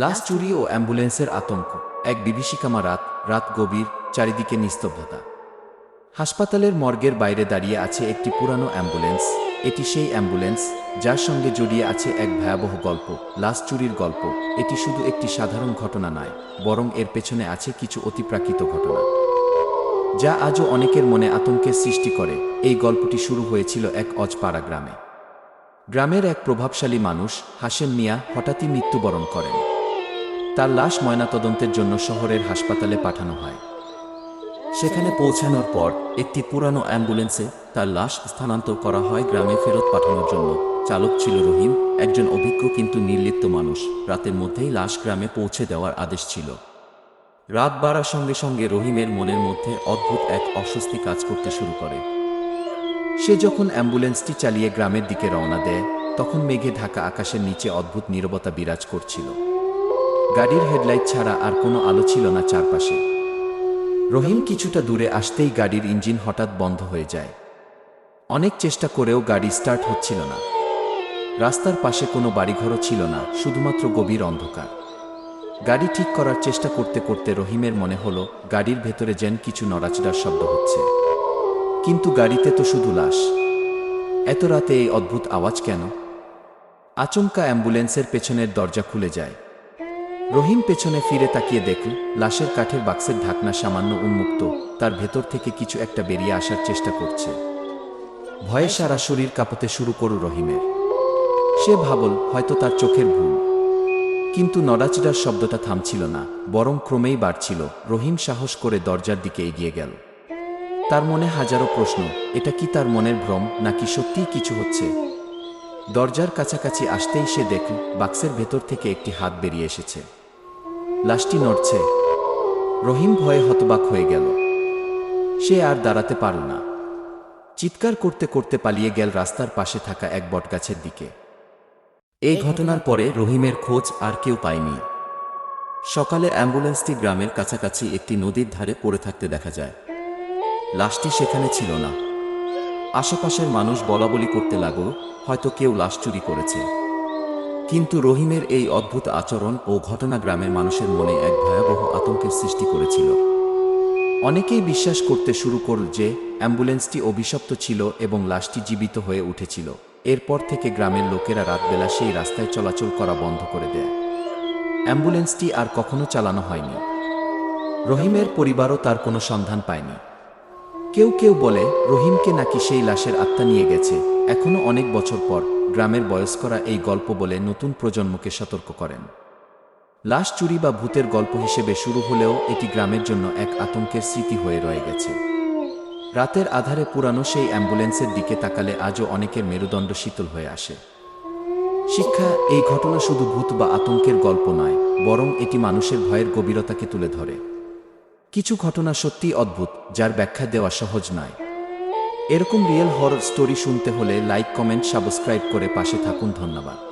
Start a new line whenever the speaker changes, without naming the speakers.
লাশ চুরি ও অ্যাম্বুলেন্সের আতঙ্ক। এক বিভীষিকামা রাত রাত গভীর, চারিদিকে নিস্তব্ধতা। হাসপাতালের মর্গের বাইরে দাঁড়িয়ে আছে একটি পুরানো অ্যাম্বুলেন্স। এটি সেই অ্যাম্বুলেন্স যার সঙ্গে জড়িয়ে আছে এক ভয়াবহ গল্প, লাশ চুরির গল্প। এটি শুধু একটি সাধারণ ঘটনা নয়, বরং এর পেছনে আছে কিছু অতিপ্রাকৃত ঘটনা। যা আজও অনেকের মনে আতঙ্কের সৃষ্টি করে। এই গল্পটি শুরু হয়েছিল এক অজপাড়া গ্রামে। গ্রামের এক প্রভাবশালী মানুষ, হাশেম মিয়া, হঠাৎই মৃত্যুবরণ করেন। তার লাশ ময়নাতদন্তের জন্য শহরের হাসপাতালে পাঠানো হয়। সেখানে পৌঁছানোর পর একটি পুরানো অ্যাম্বুলেন্সে তার লাশ স্থানান্তর করা হয় গ্রামে ফেরত পাঠানোর জন্য। চালক ছিল রহিম, একজন অভিজ্ঞ কিন্তু নির্লিপ্ত মানুষ। রাতের মধ্যেই লাশ গ্রামে পৌঁছে দেওয়ার আদেশ ছিল। রাত বাড়ার সঙ্গে সঙ্গে রহিমের মনের মধ্যে অদ্ভুত এক অস্বস্তি কাজ করতে শুরু করে। সে যখন অ্যাম্বুলেন্সটি চালিয়ে গ্রামের দিকে রওনা দেয়, তখন মেঘে ঢাকা আকাশের নিচে অদ্ভুত নীরবতা বিরাজ করছিল। গাড়ির হেডলাইট ছাড়া আর কোনো আলো ছিল না চারপাশে। রহিম কিছুটা দূরে আসতেই গাড়ির ইঞ্জিন হঠাৎ বন্ধ হয়ে যায়। অনেক চেষ্টা করেও গাড়ি স্টার্ট হচ্ছিল না। রাস্তার পাশে কোনো বাড়িঘরও ছিল না, শুধুমাত্র গভীর অন্ধকার। গাড়ি ঠিক করার চেষ্টা করতে করতে রহিমের মনে হলো, গাড়ির ভেতরে যেন কিছু নড়াচড়ার শব্দ হচ্ছে। কিন্তু গাড়িতে তো শুধু লাশ। এত রাতে এই অদ্ভুত আওয়াজ কেন? আচমকা অ্যাম্বুলেন্সের পেছনের দরজা খুলে যায়। রহিম পেছনে ফিরে তাকিয়ে দেখল, লাশের কাঠের বাক্সের ঢাকনা সামান্য উন্মুক্ত, তার ভেতর থেকে কিছু একটা বেরিয়ে আসার চেষ্টা করছে। ভয়ে সারা শরীর কাঁপতে শুরু করু রহিমের। সে ভাবল, হয়তো তার চোখের ভুল। কিন্তু নড়াচড়ার শব্দটা থামছিল না, বরং ক্রমেই বাড়ছিল। রহিম সাহস করে দরজার দিকে এগিয়ে গেল। তার মনে হাজারো প্রশ্ন, এটা কি তার মনের ভ্রম, নাকি সত্যিই কিছু হচ্ছে? দরজার কাছাকাছি আসতেই সে দেখল, বাক্সের ভেতর থেকে একটি হাত বেরিয়ে এসেছে। লাশটি নড়ছে। রহিম ভয়ে হতবাক হয়ে গেল। সে আর দাঁড়াতে পারল না। চিৎকার করতে করতে পালিয়ে গেল রাস্তার পাশে থাকা এক বটগাছের দিকে। এই ঘটনার পরে রহিমের খোঁজ আর কেউ পায়নি। সকালে অ্যাম্বুলেন্সটি গ্রামের কাছাকাছি একটি নদীর ধারে পড়ে থাকতে দেখা যায়। লাশটি সেখানে ছিল না। আশেপাশের মানুষ বলাবলি করতে লাগল, হয়তো কেউ লাশ চুরি করেছে। কিন্তু রহিমের এই অদ্ভুত আচরণ ও ঘটনা গ্রামের মানুষের মনে এক ভয়াবহ আতঙ্কের সৃষ্টি করেছিল। অনেকেই বিশ্বাস করতে শুরু করল যে, অ্যাম্বুলেন্সটি অভিশপ্ত ছিল এবং লাশটি জীবিত হয়ে উঠেছিল। এরপর থেকে গ্রামের লোকেরা রাতবেলা সেই রাস্তায় চলাচল করা বন্ধ করে দেয়। অ্যাম্বুলেন্সটি আর কখনো চালানো হয়নি। রহিমের পরিবারও তার কোনো সন্ধান পায়নি। কেউ কেউ বলে, রহিমকে নাকি সেই লাশের আত্মা নিয়ে গেছে। এখনও অনেক বছর পর গ্রামের বয়স্করা এই গল্প বলে নতুন প্রজন্মকে সতর্ক করেন। লাশ চুরি বা ভূতের গল্প হিসেবে শুরু হলেও এটি গ্রামের জন্য এক আতঙ্কের স্মৃতি হয়ে রয়ে গেছে। রাতের আধারে পুরানো সেই অ্যাম্বুলেন্সের দিকে তাকালে আজও অনেকের মেরুদণ্ড শীতল হয়ে আসে। শিক্ষা, এই ঘটনা শুধু ভূত বা আতঙ্কের গল্প নয়, বরং এটি মানুষের ভয়ের গভীরতাকে তুলে ধরে। কিছু ঘটনা সত্যিই অদ্ভুত, যার ব্যাখ্যা দেওয়া সহজ নয়। এরকম রিয়েল হরর স্টোরি শুনতে হলে লাইক কমেন্ট সাবস্ক্রাইব করে পাশে থাকুন ধন্যবাদ।